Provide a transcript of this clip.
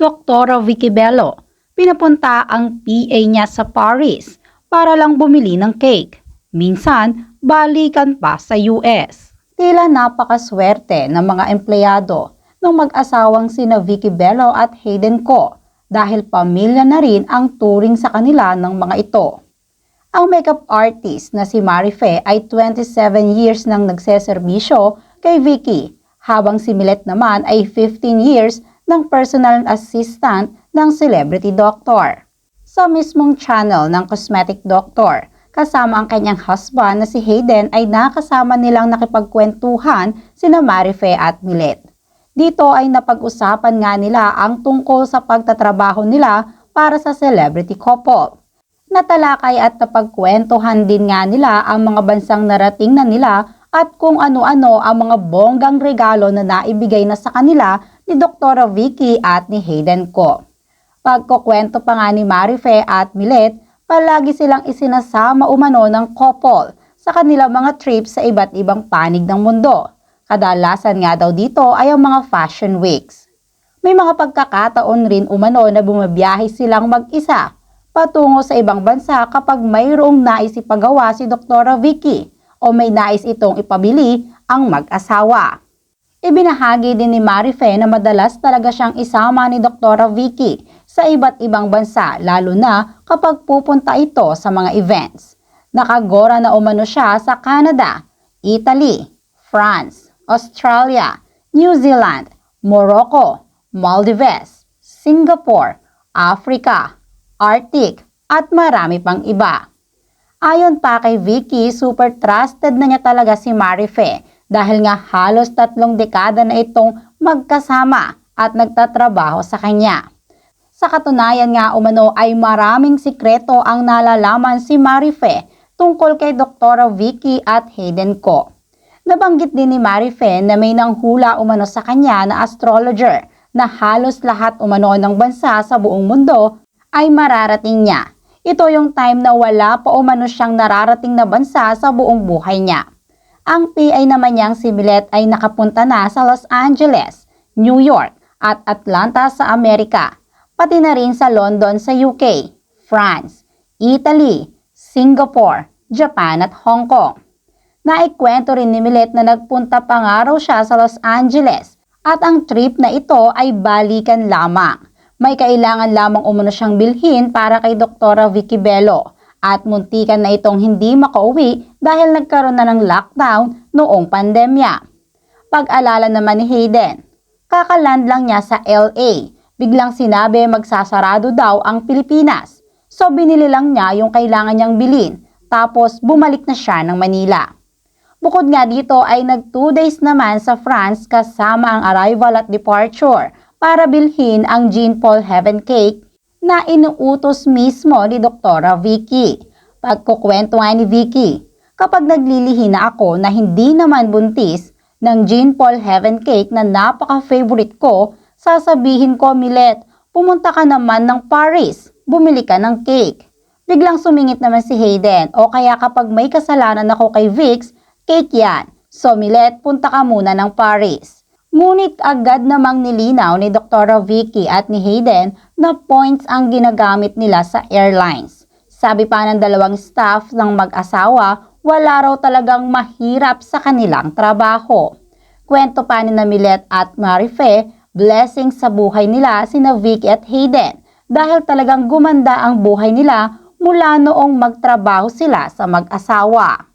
Doktora Vicky Bello, pinapunta ang PA niya sa Paris para lang bumili ng cake. Minsan, balikan pa sa US. Tila napakaswerte ng mga empleyado ng mag-asawang sina Vicky Bello at Hayden Ko dahil pamilya na rin ang turing sa kanila ng mga ito. Ang makeup artist na si Marife ay 27 years nang nagseserbisyo kay Vicky, habang si Milet naman ay 15 years ng personal assistant ng celebrity doctor. Sa mismong channel ng cosmetic doctor, kasama ang kanyang husband na si Hayden ay nakasama nilang nakipagkwentuhan sina Marife at Milet. Dito ay napag-usapan nga nila ang tungkol sa pagtatrabaho nila para sa celebrity couple. Natalakay at napagkwentuhan din nga nila ang mga bansang narating na nila at kung ano-ano ang mga bonggang regalo na naibigay na sa kanila ni Dr. Vicky at ni Hayden Ko. Pagkukwento pa nga ni Marife at Milet, palagi silang isinasama umano ng couple sa kanilang mga trips sa iba't ibang panig ng mundo. Kadalasan nga daw dito ay ang mga fashion weeks. May mga pagkakataon rin umano na bumabiyahe silang mag-isa patungo sa ibang bansa kapag mayroong nais ipagawa si Dr. Vicky o may nais itong ipabili ang mag-asawa. Ibinahagi din ni Marife na madalas talaga siyang isama ni Dr. Vicky sa iba't ibang bansa lalo na kapag pupunta ito sa mga events. Nakagora na umano siya sa Canada, Italy, France, Australia, New Zealand, Morocco, Maldives, Singapore, Africa, Arctic, at marami pang iba. Ayon pa kay Vicky, super trusted na niya talaga si Marife dahil nga halos tatlong dekada na itong magkasama at nagtatrabaho sa kanya. Sa katunayan nga umano ay maraming sikreto ang nalalaman si Marife tungkol kay Dr. Vicky at Hayden Ko. Nabanggit din ni Marife na may nanghula umano sa kanya na astrologer na halos lahat umano ng bansa sa buong mundo ay mararating niya. Ito yung time na wala pa umano siyang nararating na bansa sa buong buhay niya. Ang PA naman niyang si Milet ay nakapunta na sa Los Angeles, New York at Atlanta sa Amerika, pati na rin sa London sa UK, France, Italy, Singapore, Japan at Hong Kong. Naikwento rin ni Milet na nagpunta pa nga raw siya sa Los Angeles at ang trip na ito ay balikan lamang. May kailangan lamang umano siyang bilhin para kay Dr. Vicky Bello at muntikan na itong hindi makauwi dahil nagkaroon na ng lockdown noong pandemya. Pag-alala naman ni Hayden, kakaland lang niya sa LA. Biglang sinabi magsasarado daw ang Pilipinas. So binili lang niya yung kailangan niyang bilhin tapos bumalik na siya ng Manila. Bukod nga dito ay nag 2 days naman sa France kasama ang arrival at departure para bilhin ang Jean Paul Heaven Cake na inuutos mismo ni Dr. Vicky. Pagkukwento ni Vicky, kapag naglilihi na ako na hindi naman buntis ng Jean Paul Heaven Cake na napaka-favorite ko, sasabihin ko, Milet, pumunta ka naman ng Paris, bumili ka ng cake. Biglang sumingit naman si Hayden o kaya kapag may kasalanan ako kay Vix, cake yan. So Milet, punta ka muna ng Paris. Ngunit agad namang nilinaw ni Dr. Vicky at ni Hayden na points ang ginagamit nila sa airlines. Sabi pa ng dalawang staff ng mag-asawa, wala raw talagang mahirap sa kanilang trabaho. Kwento pa ni Milet at Marife, blessing sa buhay nila sina Vicky at Hayden dahil talagang gumanda ang buhay nila mula noong magtrabaho sila sa mag-asawa.